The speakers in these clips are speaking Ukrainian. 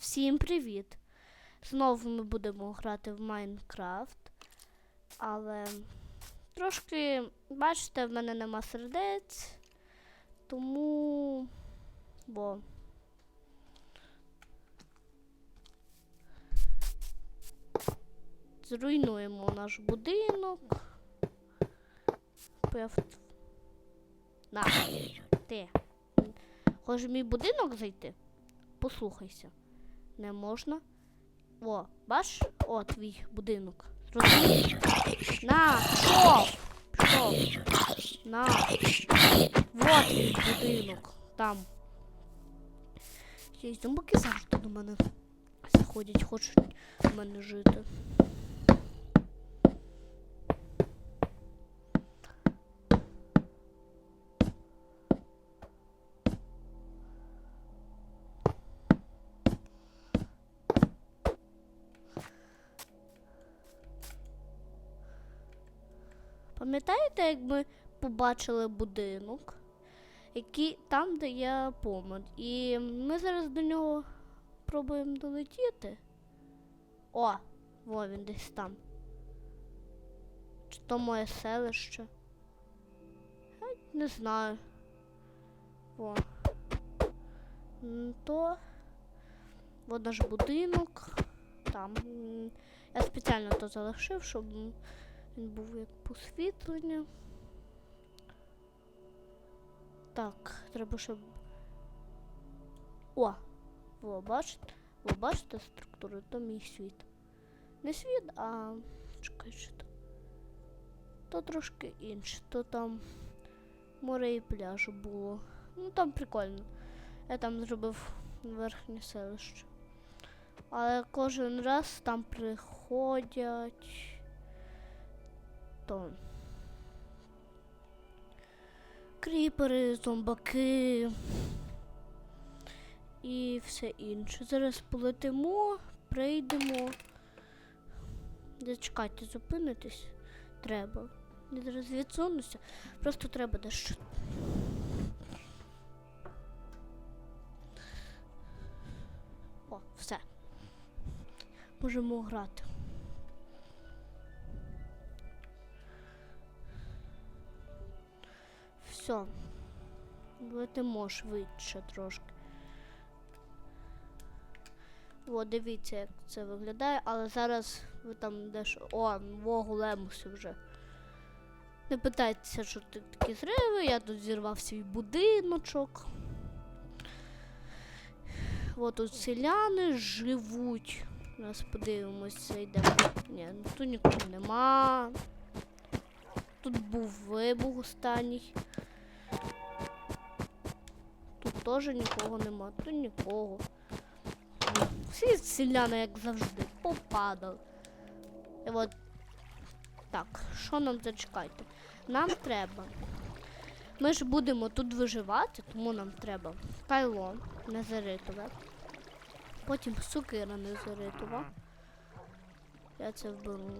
Всім привіт! Знову ми будемо грати в Майнкрафт. Але трошки, бачите, в мене нема сердець. Тому. Бо. Зруйнуємо наш будинок. Пев... На, ти. Хочеш мій будинок зайти? Послухайся. Не можна. О, баш? О, твій будинок. Розумієш? На, шов! Шов! На. Вот твій будинок. Там. Є зомбаки завжди до мене заходять, хочуть в мене жити. Пам'ятаєте, як ми побачили будинок, який там, де я помад, і ми зараз до нього пробуємо долетіти. О, во він десь там. Чи то моє селище? Не знаю. М, То. От наш будинок. Там. Я спеціально то залишив, щоб він був як посвітлення. Так, треба, щоб. О! О, бачите? Ви бачите структуру? То мій світ. Не світ, а. Чекай, що то. То трошки інше. То там море і пляж було. Ну там прикольно. Я там зробив верхнє селище. Але кожен раз там приходять. То. Кріпери, зомбаки і все інше. Зараз полетимо, прийдемо. Зачекайте, зупинитись треба. Я зараз відсунуся. Просто треба дещо. О, все. Можемо грати. Все. Летимо швидше трошки. О, дивіться, як це виглядає, але зараз ви там дещо. О, вогу лемуси вже. Не питайтеся, що ти такі зриви, я тут зірвав свій будиночок. О, тут селяни живуть. Зараз подивимось, зайдемо. Ні, ну тут нікого нема. Тут був вибух останній. Теж нікого нема, тут нікого. Всі селяни, як завжди, попадали. І от так, що нам зачекайте? Нам треба. Ми ж будемо тут виживати, тому нам треба кайло незаритове. Потім сукира незаритова. Я це вберу.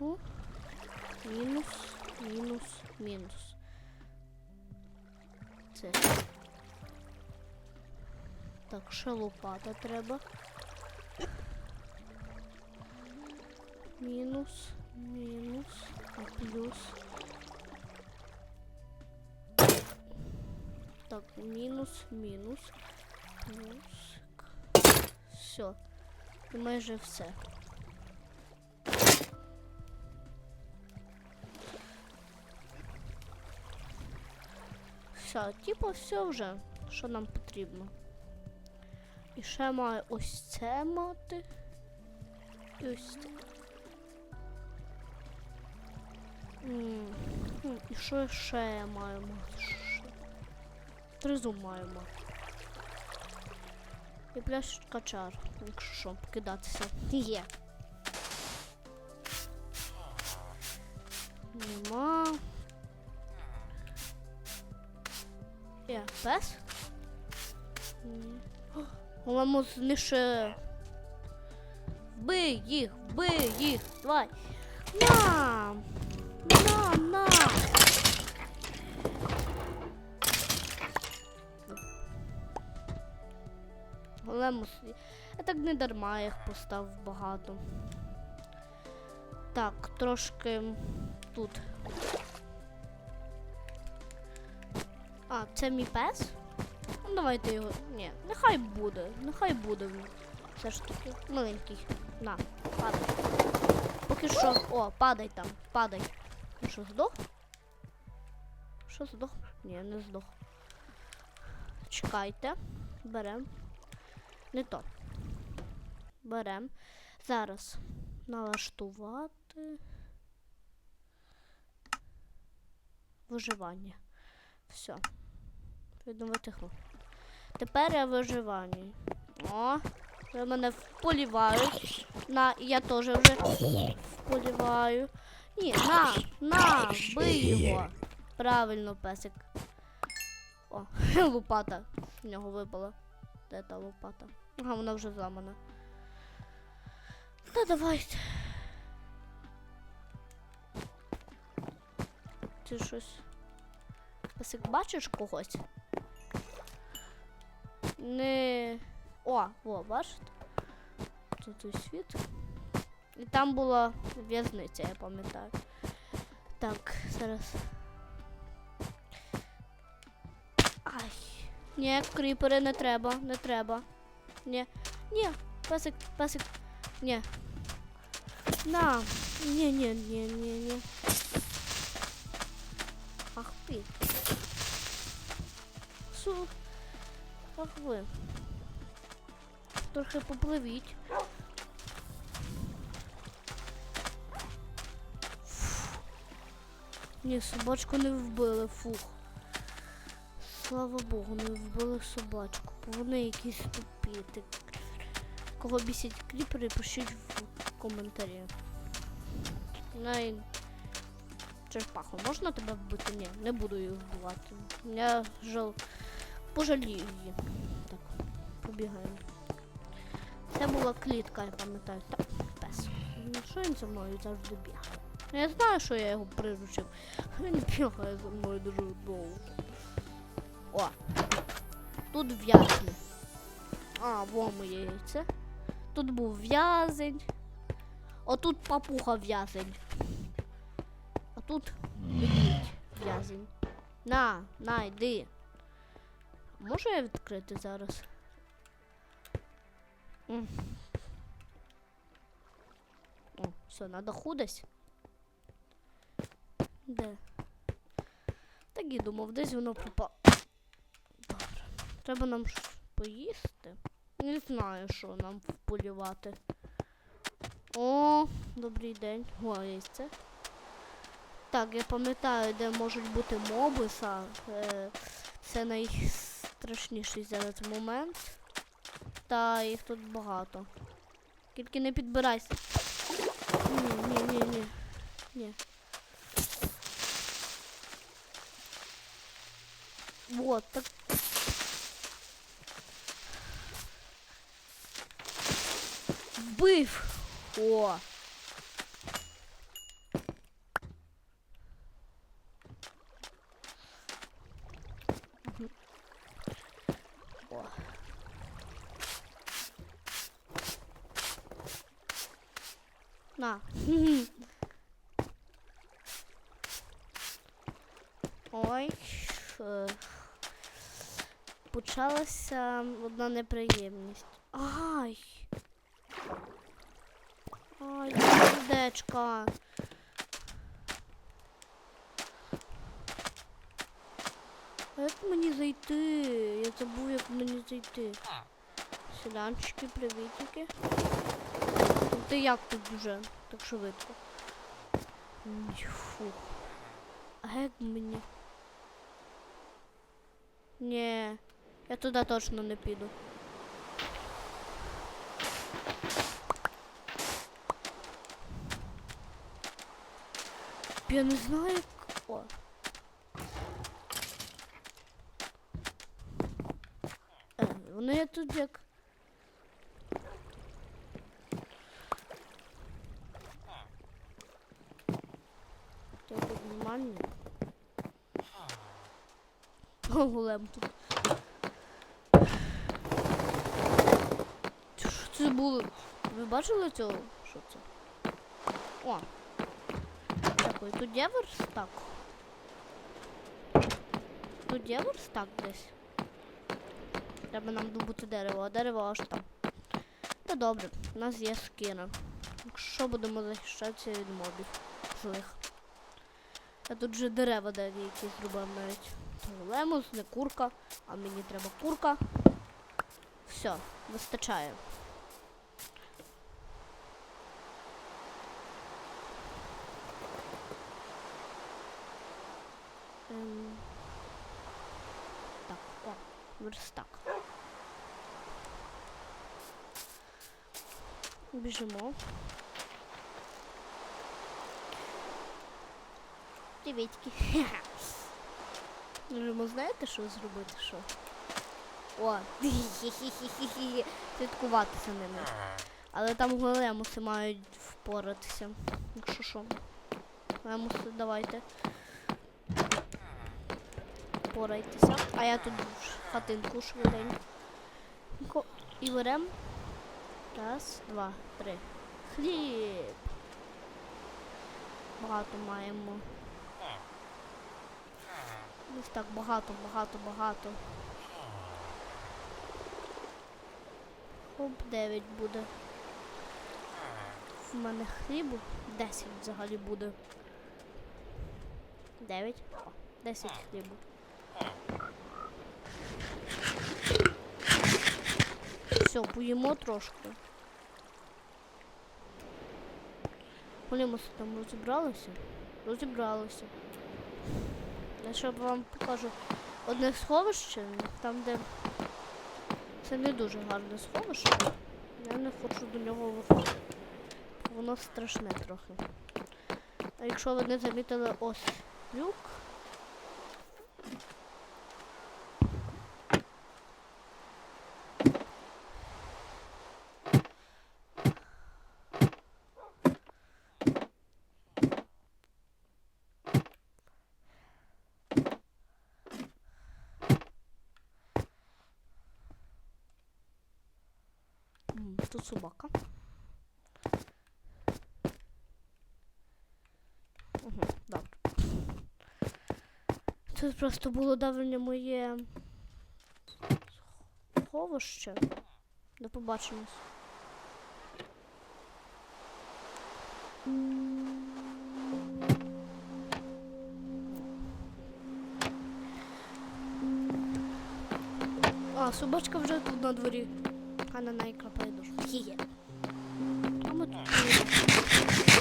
О, Мінус, мінус, мінус. Це. Так, ще лопата треба. Мінус, мінус, плюс. Так, мінус, мінус, плюс. Все. І майже все. Все, типу, все вже, що нам потрібно. І ще маю ось це мати. І ось це. І що ще я маю мати? Ще? Тризу маю мати. І пляшечка чар, якщо що, покидатися. Є. Нема. Є, пес? Ні. По-моєму, знищує. Вбий їх, вбий їх, давай. На! На, на! голему свій. Я так не дарма їх поставив багато. Так, трошки тут. А, це мій пес? Ну давайте його. Ні, нехай буде. Нехай буде він. Все ж таки. Маленький. На, падай. Поки що. О, падай там, падай. Ну що, здох? Що здох? Ні, не здох. Чекайте. Берем. Не то. Берем. Зараз налаштувати. Виживання. Все. Відновити гру. Тепер я виживання. О, вже мене вполівають. На, я теж вже вполіваю. Ні, на, на, бий його. Правильно, песик. О, лопата з нього випала. Де та лопата? Ага, вона вже зламана. Та давайте. Ти щось. Песик, бачиш когось? Не. О, о, бачите? Тут і світ. І там була в'язниця, я пам'ятаю. Так, зараз. Ай. Ні, кріпери не треба, не треба. Ні. Ні, песик, песик. Ні. На. Ні, ні, ні, ні, ні. Ах ти. Су. Ах ви. Трохи попливіть. Ні, собачку не вбили, фух. Слава Богу, не вбили собачку, вони якісь тупі. Ти- Кого бісять кріпери, пишіть в коментарі. Най... Черепаху, можна тебе вбити? Ні, не буду її вбивати. Я жал... пожалію її. Так, побігаємо. Це була клітка, я пам'ятаю. Так, пес. Ну, Що він за мною завжди бігає? Ну, Я знаю, що я його приручив. Він бігає за мною дуже довго. О! Тут в'язні. А, во моє яйце. Тут був в'язень. Отут папуга в'язень. А тут в'язень. На, на. Можу я відкрити зараз? О, все, на даху. Де? Так і думав, десь воно пропало. Добре. Треба нам поїсти. Не знаю, що нам вполювати. О, добрий день. О, є це. Так, я пам'ятаю, де можуть бути моби. е, Це найстрашніший зараз момент. Та їх тут багато. Тільки не підбирайся. Ні, ні, ні, ні. Ні. Вот, так. Вбив. О. На. Ой. Почалася одна неприємність. Ай. Ай, сердечка. А як мені зайти? Я забув, як мені зайти. Селянчики, привітики. Ти як тут вже так швидко? Фух. Як мені? Ні, я туди точно не піду. Я не знаю. О. Е, вони тут як... Це тут нормально. Голем тут. це було. Ви бачили цього? Що це? О! Дякую. Тут є верстак? Тут є верстак десь. Треба нам добути дерево, а дерево аж там. Та добре, у нас є скина. Якщо будемо захищатися від мобів злих. А тут же дерева деякі зробив навіть. Лемус, не курка, а мені треба курка. Все, вистачає. Ем... Так, о, верстак. Біжимо. Привітки. Можемо знаєте, що зробити? Що? О, слідкуватися ними. Але там големуси мають впоратися. Якщо що. Големуси, давайте. Впорайтеся. А я тут хатинку швиденько. І берем. Раз, два, три. Хліб. Багато маємо. Ось так багато, багато, багато. Оп, 9 буде. В мене хлібу 10 взагалі буде. 9. О, 10 хлібу. Все, поїмо трошки. Полімоси там розібралися? Розібралися. Я ще вам покажу одне сховище, там де це не дуже гарне сховище. Я не хочу до нього виходити. Воно страшне трохи. А якщо ви не замітили ось люк. М, Тут собака. Угу, добре. Тут просто було давнє моє сховище. До побачимось. А, собачка вже тут на дворі. А на неї крапає душ. Хі-хі. А ми тут.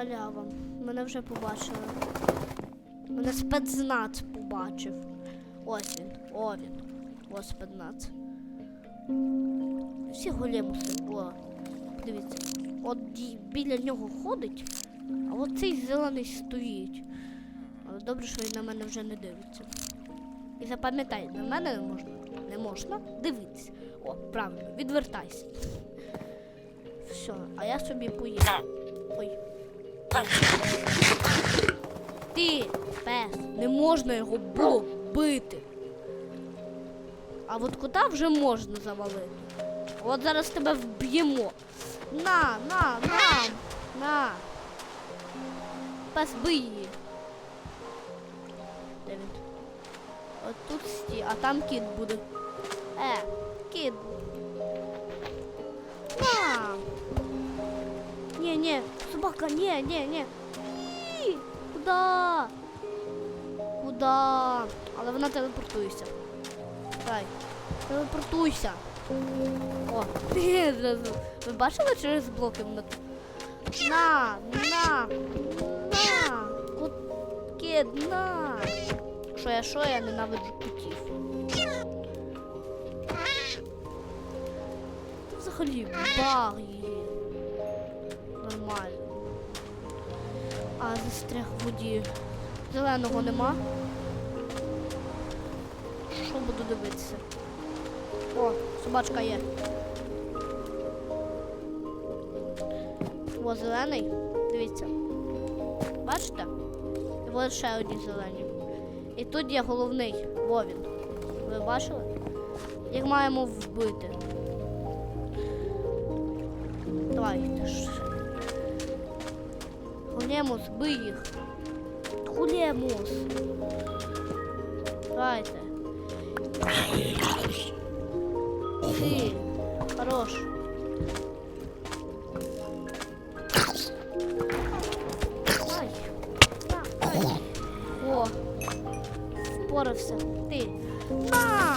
Халява. Мене вже побачили. Мене спецназ побачив. Ось він. О він. Ось спецназ. Всі големуси. О, дивіться. От біля нього ходить, а от цей зелений стоїть. Але добре, що він на мене вже не дивиться. І запам'ятай, на мене не можна. Не можна дивитися. О, правильно, відвертайся. Все, а я собі поїду. Ти, пес, не можна його було бити. А от кота вже можна завалити. От зараз тебе вб'ємо. На, на, на, на. Пес бий її. Де? От тут сті, а там кіт буде. Е, кіт. На. Ні, собака, ні, ні, ні. Ні. Куда? Куда? Але вона телепортується. Дай. Телепортуйся. О, зразу. Ви бачили через блоки? На, на, на. Кот, кіт, на. Що я, що я ненавиджу котів. Це взагалі баг її. Нормально. А, застряг в воді. Зеленого нема. Що буду дивитися? О, собачка є. Во зелений. Дивіться. Бачите? І ось ще одні зелені. І тут є головний. Во він. Ви бачили? Їх маємо вбити. Давайте ж. Гулемус, бий їх. Гулемус. Давайте. Ти. Хорош. Ти. На!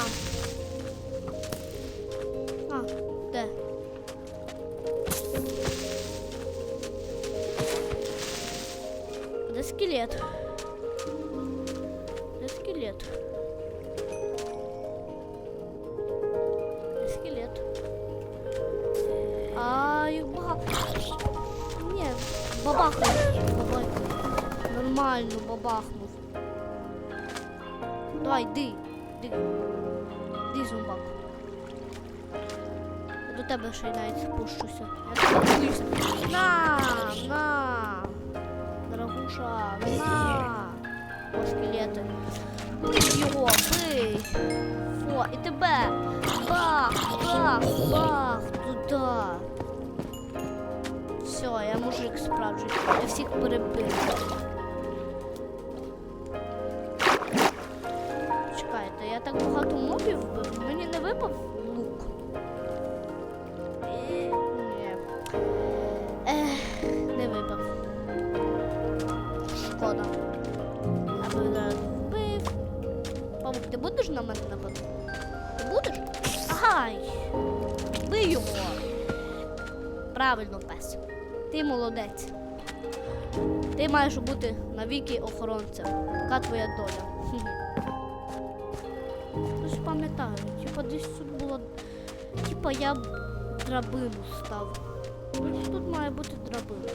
Тебе ще й навіть спущуся. Я тебе боюся. На, на. Дорогуша, на. О, скелети. Бий його, бий. О, і тебе. Бах, бах, бах. Туда. Все, я мужик справжній. Я всіх перебив. Чекайте, я так багато мобів вбив, мені не випав на мене нападати? Ти будеш? Ай! Бий його! Правильно, пес. Ти молодець. Ти маєш бути навіки охоронцем. Така твоя доля. Хм. Ось пам'ятаю, типа десь тут було. Типа я драбину став. Ось тут має бути драбина.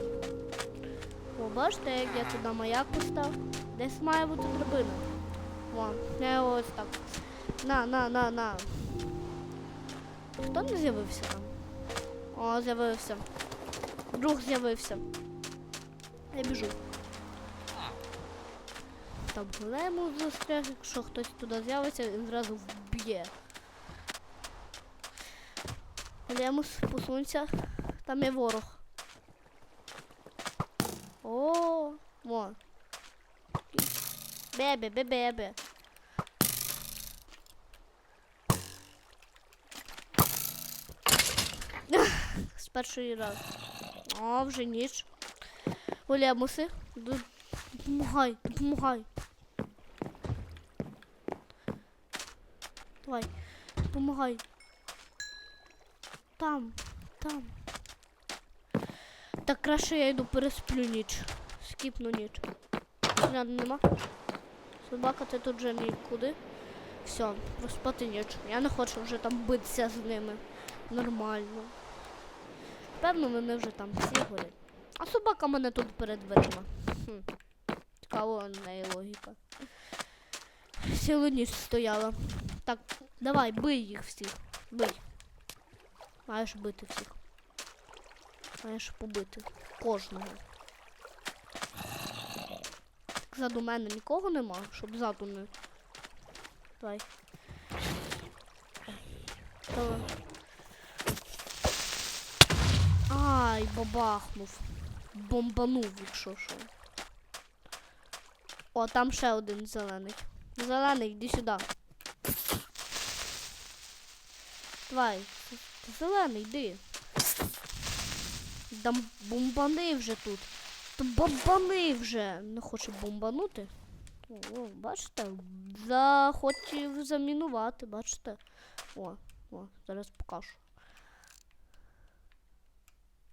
О, бачите, як я туди маяк постав? Десь має бути драбина. О, я його ось так. На, на, на, на. Хто не з'явився там? О, з'явився. Друг з'явився. Я біжу. Там голему застряг, якщо хтось туди з'явиться, він зразу вб'є. Големус, посунься. Там є ворог. О, во. Бебе, бебе, бебе. З першої раз. О, вже ніч. Големуси, ду- допомагай, допомагай. Давай, допомагай. Там, там. Так краще я йду пересплю ніч. Скіпну ніч. Нема. Собака, ти тут вже нікуди. Все, проспати ніч. Я не хочу вже там битися з ними. Нормально. Певно, вони вже там всі горять. А собака мене тут перед дверима. Хм. Цікаво в неї логіка. Цілу ніч стояла. Так, давай, бий їх всіх. Бий. Маєш бити всіх. Маєш побити. Кожного. Ззаду мене нікого нема, щоб ззаду не. Давай. Ай, бабахнув. Бомбанув, якщо що. О, там ще один зелений. Зелений, йди сюди. Давай. Зелений, йди. Дам бомбани вже тут. Та бомбани вже. Не хоче бомбанути. О, о, бачите? Захотів замінувати, бачите? О, о, зараз покажу.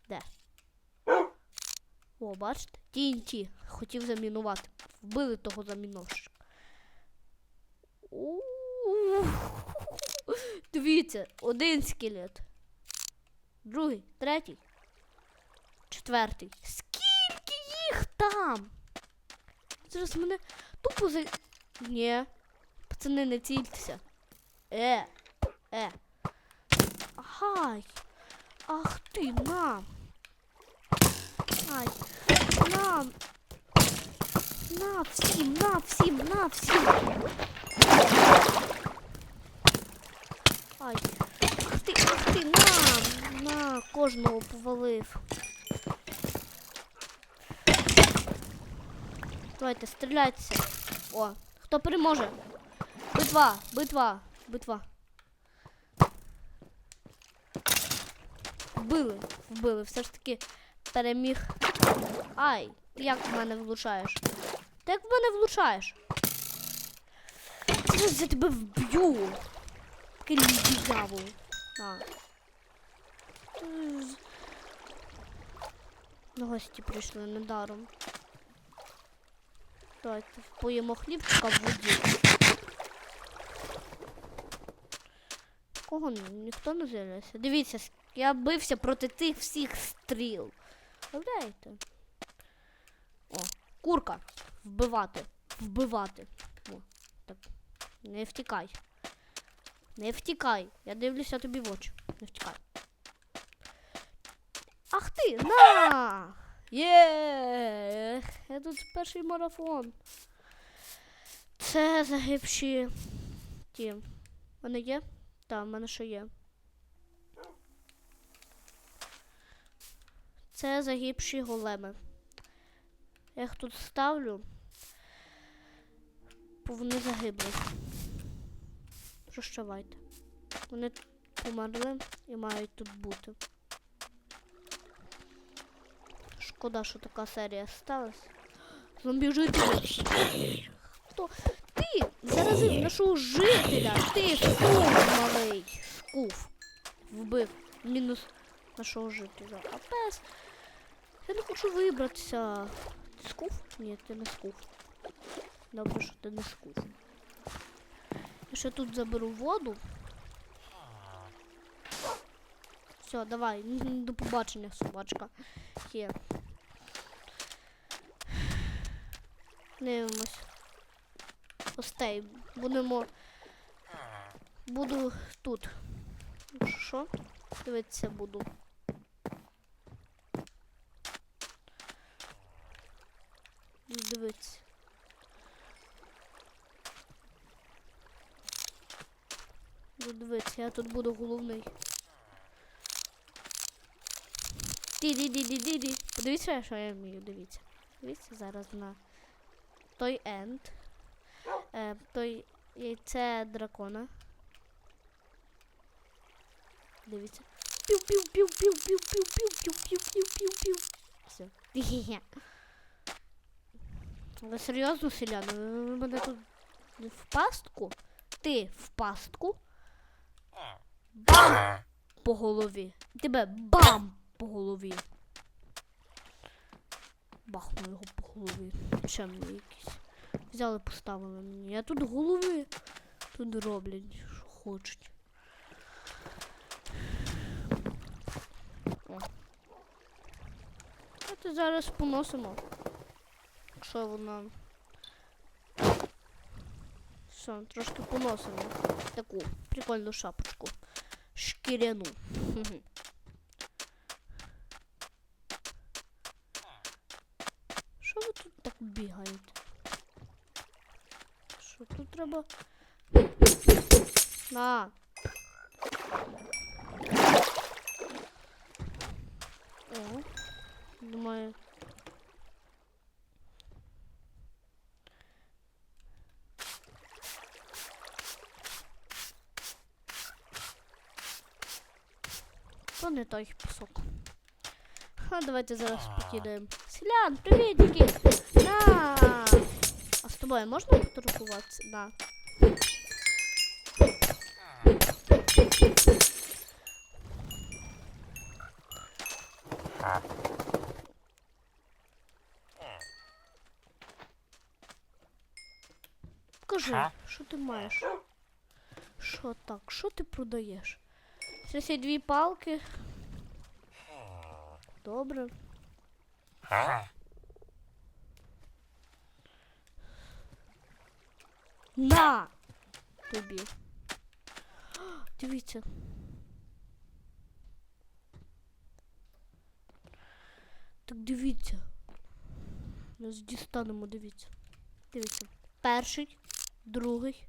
Де? О, бачите? TNT. Хотів замінувати. Вбили того замінувщика. У-у-у. Дивіться, один скелет. Другий, третій, четвертий. Їх там? Зараз мене тупо за. Ні. Пацани, не цільтеся. Е. Е. Ай. Ах ти на. Ай. На. На всім, на всім, на всім. Ай. Ах ти, ах ти, на, на, кожного повалив. Давайте, стріляйтеся. О, хто переможе? Битва, битва, битва. Вбили, вбили, все ж таки переміг. Ай, ти як в мене влучаєш? Ти як в мене влучаєш? Я тебе вб'ю. Такий дьявол. На гості прийшли недаром. Давайте поїмо хлібчика в воді. Кого ніхто не з'являється? Дивіться, я бився проти тих всіх стріл. Уявляєте? О, курка. Вбивати. Вбивати. О, так. Не втікай. Не втікай. Я дивлюся тобі в очі. Не втікай. Ах ти! На! Є! Я тут перший марафон. Це загибші. Ті. В мене є? Так, в мене ще є. Це загибші големи. Я їх тут ставлю. Бо вони загибли. Прощавайте. Вони померли і мають тут бути. Шкода, що така серія сталася. Зомбі жителі. Хто? Ти заразив нашого жителя. Ти скуф малий. Скуф. Вбив. Мінус нашого жителя. А пес. Я не хочу вибратися. Ти скуф? Ні, ти не скуф. Добре, що ти не скуф. Я ще тут заберу воду. Все, давай. До побачення, собачка. Є. Дивимось. Гостей. Будемо. Буду тут. Що? Дивитися буду. Дивитися. Дивитися, я тут буду головний. Ді-ді-ді-ді-ді-ді. Подивіться, що я вмію, дивіться. Дивіться зараз на той енд. Е, той яйце дракона. Дивіться. Пів-пів-пів-пів-пів-пів-пів-пів-пів-пів-пів. Все. Хе-хе. Ви серйозно, селяни? Ви мене тут в пастку? Ти в пастку? Бам! По голові. Тебе бам! По голові. Бахну його по голові. Чемний якийсь. Взяли, поставили мені. Я тут голови тут роблять, що хочуть. О. Зараз поносимо. Якщо вона. Все, трошки поносимо. Таку прикольну шапочку. Шкіряну. Бігаєте? Що тут треба? На. О, думаю. То не той пісок. А давайте зараз покидаємо. Селян, привітики! На! А з тобою можна фотографуватися? Да. Покажи, що ти маєш? Що так? Що ти продаєш? Це всі дві палки. Добре. На! Тобі. Дивіться. Так дивіться. Нас дістанемо, дивіться. Дивіться. Перший, другий.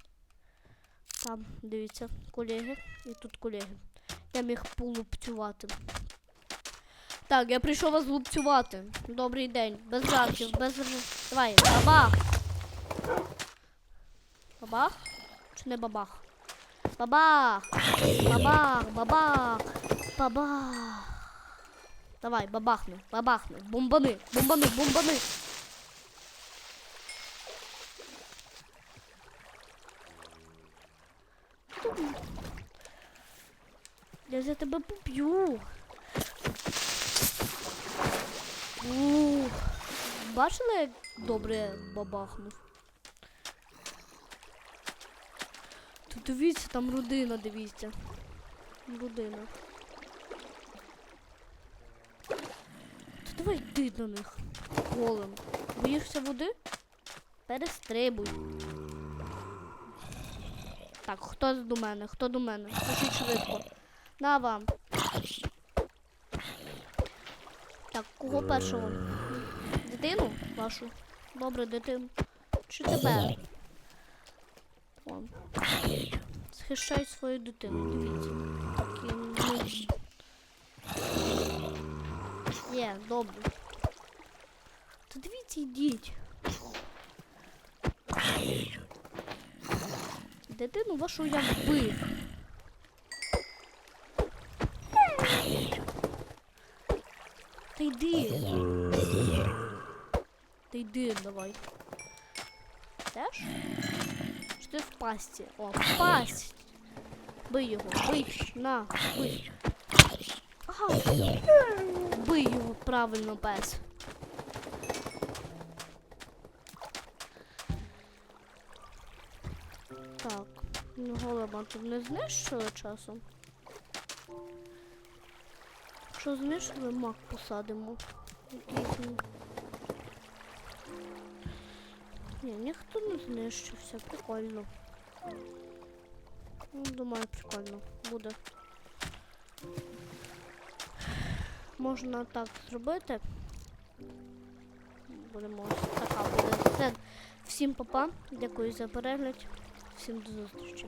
Там, дивіться, колеги. І тут колеги. Я міг полупцювати. Так, я прийшов вас лупцювати. Добрий день. Без жартів, без. Давай, бабах. Бабах? Чи не бабах? Бабах! Бабах, бабах, бабах. Давай, бабахни, бабахни. Бомбани, бомбани, бомбани. Я за тебе поб'ю. Бачили, як добре бабахнув? Тут дивіться, там родина, дивіться. Родина. То давай йди до них. Голим. Боїшся води? Перестрибуй. Так, хто до мене? Хто до мене? Скажіть швидко. На вам. Так, кого першого? Дитину вашу? Добре, дитину. Чи тебе? Вон. Захищай свою дитину, дивіться. Так, не... Є, добре. Та дивіться, йдіть. Дитину вашу я вбив. Та йди. Та йди давай. Теж? Чи ти в? О, в пасть. Бий його, бий, на, бий. Ага. Бий його правильно, пес. Так, ну голема тут не знищили часом. Якщо знищили, мак посадимо. Якийсь Ні, ніхто не знищився, прикольно. Ну, думаю, прикольно буде. Можна так зробити. Будемо така буде. Всім папа. Дякую за перегляд. Всім до зустрічі.